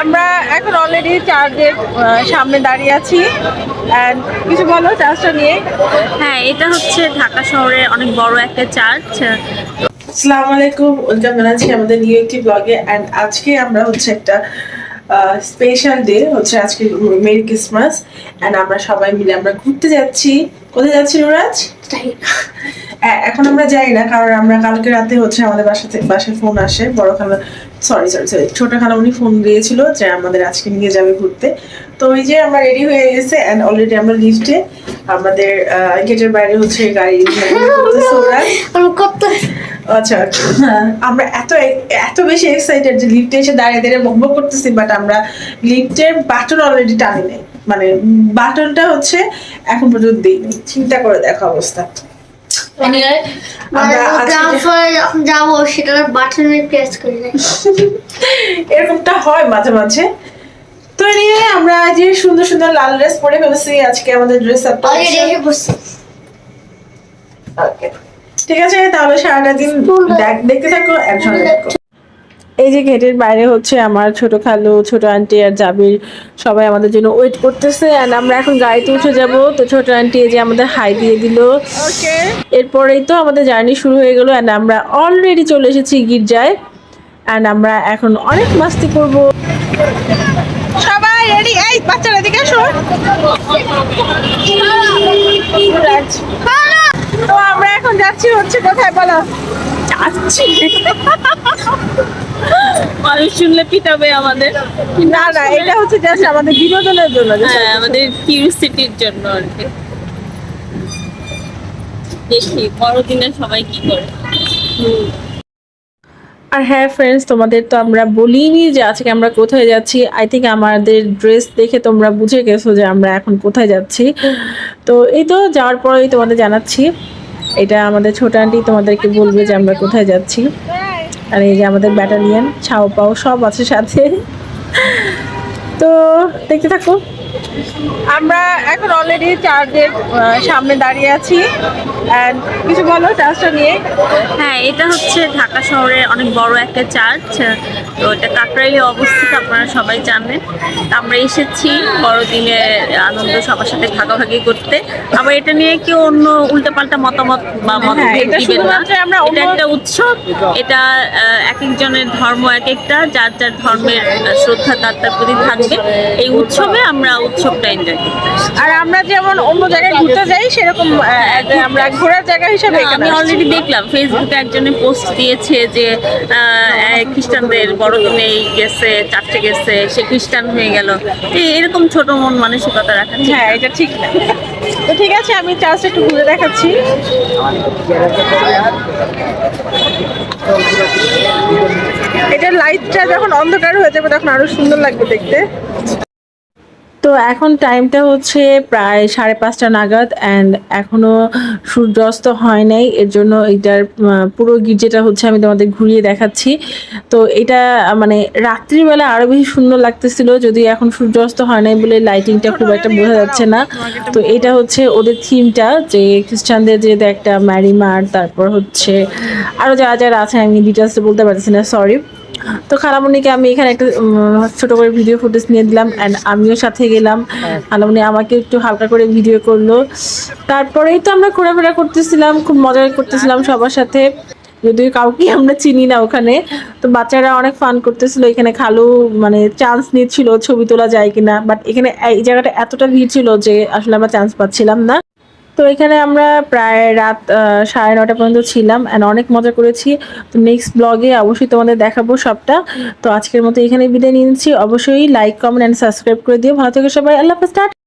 আমরা এখন অলরেডি চার্জের সামনে দাঁড়িয়ে আছি। অ্যান্ড কিছু বলো চার্জটা নিয়ে? হ্যাঁ এটা হচ্ছে ঢাকা শহরের অনেক বড় একটা চার্জ আসসালামু আলাইকুম ওয়েলকাম জানাচ্ছি আমাদের নিউ একটি ব্লগে অ্যান্ড আজকে আমরা হচ্ছে একটা স্পেশাল ডে হচ্ছে আজকে মেরি ক্রিসমাস অ্যান্ড আমরা সবাই মিলে আমরা ঘুরতে যাচ্ছি। কোথায় যাচ্ছি নুরাজ এ- এখন আমরা যাই না কারণ আমরা কালকে রাতে হচ্ছে আমাদের বাসা থেকে বাসায় ফোন আসে। বড় খালা সরি সরি সরি ছোট খালা উনি ফোন দিয়েছিল যে আমাদের আজকে নিয়ে যাবে ঘুরতে। তো ওই যে আমরা রেডি হয়ে গেছে অ্যান্ড অলরেডি আমরা লিফটে আমাদের গেটের বাইরে হচ্ছে গাড়ি আচ্ছা আমরা এত এত বেশি এক্সাইটেড যে লিফটে এসে দাঁড়িয়ে দাঁড়িয়ে বকবক করতেছি বাট আমরা লিফটের বাটন অলরেডি টানি নেই। মানে বাটনটা হচ্ছে এখন পর্যন্ত দিইনি। চিন্তা করে দেখো অবস্থা। মানে আমরা যখন যাব সেটা বাটনে প্রেস করি না। এরকমটা হয় মাঝে মাঝে। তো এই নিয়ে আমরা যে সুন্দর সুন্দর লাল ড্রেস পরে ফেলেছি আজকে আমাদের ড্রেস আপ অলরেডি বসছি। ঠিক আছে তাহলে সারাটা দিন দেখ- দেখতে থাকো একসঙ্গে দেখো। এই যে গেটের বাইরে হচ্ছে আমার ছোট খালু ছোট আন্টি আর জাবির সবাই আমাদের জন্য ওয়েট করতেছে এন্ড আমরা এখন গাড়িতে উঠে যাব। তো ছোট আন্টি এই যে আমাদের হাই দিয়ে দিল। এরপরেই তো আমাদের জার্নি শুরু হয়ে গেল অ্যান্ড আমরা অলরেডি চলে এসেছি গির্জায়। অ্যান্ড আমরা এখন অনেক মাস্তি করব। সবাই রেডি এই বাচ্চারা দিকে তো আমরা এখন যাচ্ছি হচ্ছে কোথায় বলো? যাচ্ছি। মানুষ শুনলে পিটাবে আমাদের। না না এটা হচ্ছে জাস্ট আমাদের বিনোদনের জন্য হ্যাঁ আমাদের কিউরিসিটির জন্য আর কি। দেখি বড়দিনে সবাই কি করে। আর হ্যাঁ ফ্রেন্ডস তোমাদের তো আমরা বলিনি যে আজকে আমরা কোথায় যাচ্ছি। আই থিঙ্ক আমাদের ড্রেস দেখে তোমরা বুঝে গেছো যে আমরা এখন কোথায় যাচ্ছি। তো এই তো যাওয়ার পরেই তোমাদের জানাচ্ছি। এটা আমাদের ছোট আন্টি তোমাদেরকে বলবে যে আমরা কোথায় যাচ্ছি। আর এই যে আমাদের ব্যাটালিয়ান ছাও পাও সব আছে সাথে। তো দেখতে থাকো। আমরা এখন অলরেডি চার্জের সামনে দাঁড়িয়ে আছি। অ্যান্ড কিছু বলো চার্জটা নিয়ে? হ্যাঁ এটা হচ্ছে ঢাকা শহরের অনেক বড় একটা চার্চ। তো এটা কাকরাইলে অবস্থিত আপনারা সবাই জানেন। তো আমরা এসেছি বড়দিনের আনন্দ সবার সাথে ভাগাভাগি করতে। আবার এটা নিয়ে কেউ অন্য উল্টাপাল্টা মতামত বা মতভেদ হ্যাঁ, দিবেন না। আমরা এটা একটা উৎসব। এটা এক একজনের ধর্ম এক একটা যার যার ধর্মের শ্রদ্ধা তার তার প্রতি থাকবে এই উৎসবে আমরা উৎসবটা এনজয় করতে আর আমরা যেমন অন্য জায়গায় ঘুরতে যাই সেরকম আমরা ঘোরার জায়গা হিসাবে আমি অলরেডি দেখলাম ফেসবুকে একজনে পোস্ট দিয়েছে যে খ্রিস্টানদের বড়দিনে গেছে চার্চে গেছে সে খ্রিস্টান হয়ে গেল। এরকম ছোট মন মানসিকতা রাখা হ্যাঁ এটা ঠিক না। তো ঠিক আছে আমি চার্চ একটু ঘুরে দেখাচ্ছি। এটা লাইটটা যখন অন্ধকার হয়ে যাবে তখন আরও সুন্দর লাগবে দেখতে। তো এখন টাইমটা হচ্ছে প্রায় সাড়ে পাঁচটা নাগাদ অ্যান্ড এখনও সূর্যাস্ত হয় নাই। এর জন্য এটার পুরো গির্জেটা হচ্ছে আমি তোমাদের ঘুরিয়ে দেখাচ্ছি। তো এটা মানে রাত্রিবেলা আরও বেশি সুন্দর লাগতেছিল, যদি এখন সূর্যাস্ত হয় নাই বলে লাইটিংটা খুব একটা বোঝা যাচ্ছে না। তো এটা হচ্ছে ওদের থিমটা যে খ্রিস্টানদের যে একটা ম্যারিমার তারপর হচ্ছে আরও যারা যারা আছে, আমি ডিটেলস বলতে পারছি না সরি তো খালামণিকে আমি এখানে একটা ছোট করে ভিডিও ফুটেজ নিয়ে দিলাম অ্যান্ড আমিও সাথে গেলাম। খালামণি আমাকে একটু হালকা করে ভিডিও করল। তারপরেই তো আমরা ঘোরাফেরা করতেছিলাম খুব মজা করতেছিলাম সবার সাথে। যদিও কাউকে আমরা চিনি না ওখানে। তো বাচ্চারা অনেক ফান করতেছিল। এখানে খালু মানে চান্স নিচ্ছিল ছবি তোলা যায় কিনা। বাট এখানে এই জায়গাটা এতটা ভিড় ছিল যে আসলে আমরা চান্স পাচ্ছিলাম না। তো এখানে আমরা প্রায় রাত সাড়ে নটা পর্যন্ত ছিলাম অ্যান্ড অনেক মজা করেছি। তো নেক্সট ব্লগে অবশ্যই তোমাদের দেখাবো সবটা। তো আজকের মতো এখানে বিদায় নিয়েছি অবশ্যই লাইক কমেন্ট অ্যান্ড সাবস্ক্রাইব করে দিও। ভালো থেকে সবাই। আল্লাহ টাটা।